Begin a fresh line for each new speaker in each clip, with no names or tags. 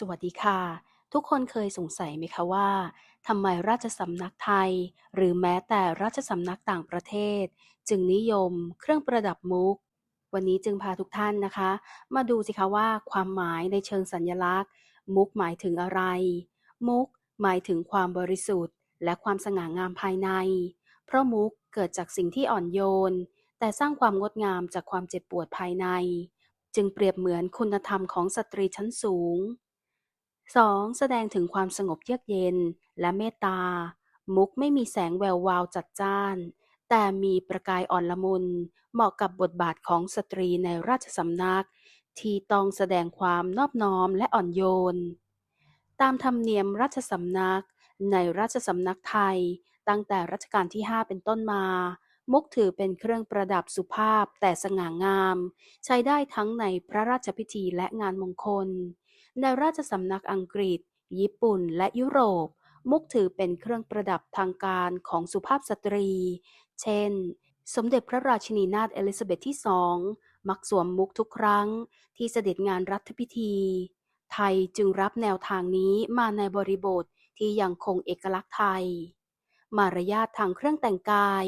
สวัสดีค่ะ ทุกคนเคยสงสัยไหมคะว่าทำไมราชสำนักไทย หรือแม้แต่ราชสำนักต่างประเทศ จึงนิยมเครื่องประดับมุก วันนี้จึงพาทุกท่านนะคะ มาดูสิคะว่าความหมายในเชิงสัญลักษณ์ มุกหมายถึงอะไร มุกหมายถึงความบริสุทธิ์ และความสง่างามภายใน เพราะมุกเกิดจากสิ่งที่อ่อนโยน แต่สร้างความงดงามจากความเจ็บปวดภายใน จึงเปรียบเหมือนคุณธรรมของสตรีชั้นสูง 2. แสดงถึงความสงบเยือกเย็น และเมตตา มุกไม่มีแสงแวววาวจัดจ้าน แต่มีประกายอ่อนละมุน เหมาะกับบทบาทของสตรีในราชสำนัก ที่ต้องแสดงความนอบน้อมและอ่อนโยน ตามธรรมเนียมราชสำนัก ในราชสำนักไทย ตั้งแต่รัชกาลที่ 5 เป็นต้นมา มุกถือเป็นเครื่องประดับสุภาพแต่สง่างาม ใช้ได้ทั้งในพระราชพิธีและงานมงคล ในราชสำนักอังกฤษ ญี่ปุ่น และยุโรป มุกถือเป็นเครื่องประดับทางการของสุภาพสตรี เช่น สมเด็จพระราชินีนาถเอลิซาเบธที่สองมักสวมมุกทุกครั้งที่เสด็จงานรัฐพิธี ไทยจึงรับแนวทางนี้มาในบริบทที่ยังคงเอกลักษณ์ไทย มารยาททางเครื่องแต่งกาย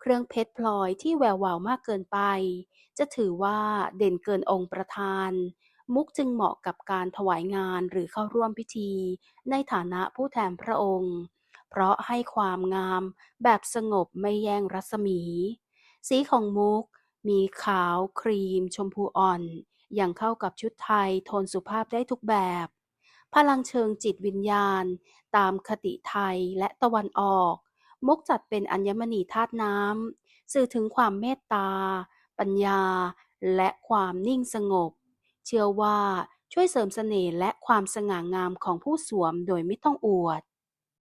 เครื่องเพชรพลอยที่แวววาวมากเกินไป จะถือว่าเด่นเกินองค์ประธาน มุกจึงเหมาะกับการถวายงานหรือเข้าร่วมพิธี ในฐานะผู้แทนพระองค์ เพราะให้ความงามแบบสงบไม่แย่งรัศมี สีของมุกมีขาวครีม ชมพูอ่อน อยังเข้ากับชุดไทยโทนสุภาพได้ทุกแบบ พลังเชิงจิตวิญญาณ ตามคติไทยและตะวันออก มุกจัดเป็นอัญมณีธาตุน้ำสื่อถึงความเมตตา ปัญญา และความนิ่งสงบ เชื่อว่าช่วยเสริมเสน่ห์และความสง่างามของผู้สวมโดยไม่ต้องอวด